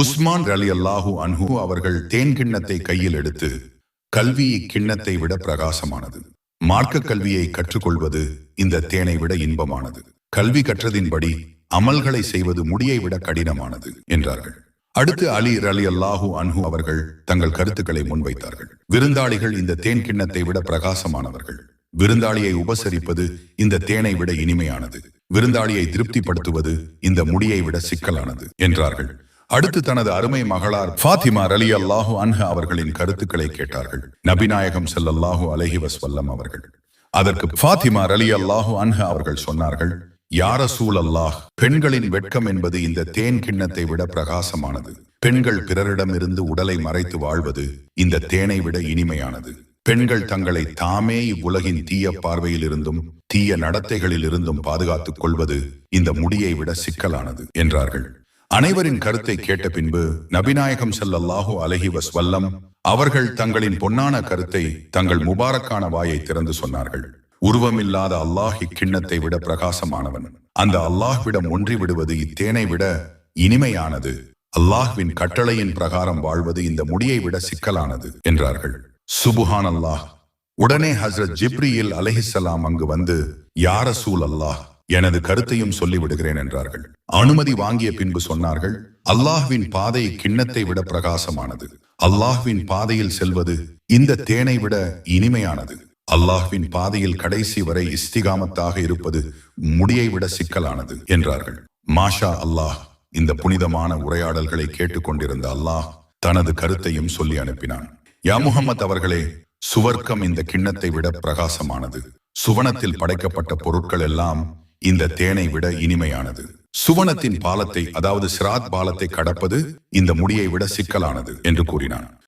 உஸ்மான் அலி அல்லாஹு அன்ஹு அவர்கள் தேன் கிண்ணத்தை கையில் எடுத்து கல்வி கிண்ணத்தை விட பிரகாசமானது. மார்க்க கல்வியை கற்றுக்கொள்வது இந்த தேனை விட இன்பமானது. கல்வி கற்றதின்படி அமல்களை செய்வது முடியை விட கடினமானது என்றார்கள். அடுத்து அலி அலி அல்லாஹு அன்ஹு அவர்கள் தங்கள் கருத்துக்களை முன்வைத்தார்கள். விருந்தாளிகள் இந்த தேன் கிண்ணத்தை விட பிரகாசமானவர்கள். விருந்தாளியை உபசரிப்பது இந்த தேனை விட இனிமையானது. விருந்தாளியை திருப்திப்படுத்துவது இந்த முடியை விட சிக்கலானது என்றார்கள். அடுத்து தனது அருமை மகளார் ஃபாத்திமா அலி அல்லாஹு அன்ஹ அவர்களின் கருத்துக்களை கேட்டார்கள். நபிநாயகம் செல்லல்லாஹு அலஹி வஸ்வல்லம் அவர்கள். அதற்கு ஃபாத்திமா அலி அல்லாஹு அன்ஹ அவர்கள் சொன்னார்கள் யார சூழ் அல்லாஹ் பெண்களின் வெட்கம் என்பது இந்த தேன் கிண்ணத்தை விட பிரகாசமானது. பெண்கள் பிறரிடமிருந்து உடலை மறைத்து வாழ்வது இந்த தேனை விட இனிமையானது. பெண்கள் தங்களை தாமே இவ்வுலகின் தீய பார்வையில் இருந்தும் தீய நடத்தைகளில் இருந்தும் பாதுகாத்துக் கொள்வது இந்த முடியை விட சிக்கலானது என்றார்கள். அனைவரின் கருத்தை கேட்ட பின்பு நபிநாயகம் ஸல்லல்லாஹு அலஹி வஸ்வல்லம் அவர்கள் தங்களின் பொன்னான கருத்தை தங்கள் முபாரக்கான வாயை திறந்து சொன்னார்கள். உருவமில்லாத அல்லாஹ் இக்கிண்ணத்தை விட பிரகாசமானவன். அந்த அல்லாஹ்விடம் ஒன்றி விடுவது இத்தேனை விட இனிமையானது. அல்லாஹ்வின் கட்டளையின் பிரகாரம் வாழ்வது இந்த முடியை விட சிக்கலானது என்றார்கள். சுபுஹான் அல்லாஹ் உடனே ஹஸ்ரத் ஜிப்ரியில் அலஹிசலாம் அங்கு வந்து யார சூல் அல்லாஹ் எனது கருத்தையும் சொல்லிவிடுகிறேன் என்றார்கள். அனுமதி வாங்கிய பின்பு சொன்னார்கள் அல்லாஹ்வின் பாதை கிண்ணத்தை விட பிரகாசமானது. அல்லாஹ்வின் பாதையில் செல்வது இந்த தேனை விட இனிமையானது. அல்லாஹ்வின் பாதையில் கடைசி வரை இஸ்திகாமத்தாக இருப்பது முடியை விட சிக்கலானது என்றார்கள். மாஷா அல்லாஹ் இந்த புனிதமான உரையாடல்களை கேட்டுக்கொண்டிருந்த அல்லாஹ் தனது கருத்தையும் சொல்லி அனுப்பினான். யா முகமது அவர்களே சுவர்க்கம் இந்த கிண்ணத்தை விட பிரகாசமானது. சுவனத்தில் படைக்கப்பட்ட பொருட்கள் எல்லாம் இந்த தேனை விட இனிமையானது. சுவனத்தின் பாலத்தை அதாவது சிராத் பாலத்தை கடப்பது இந்த முடியை விட சிக்கலானது என்று கூறினான்.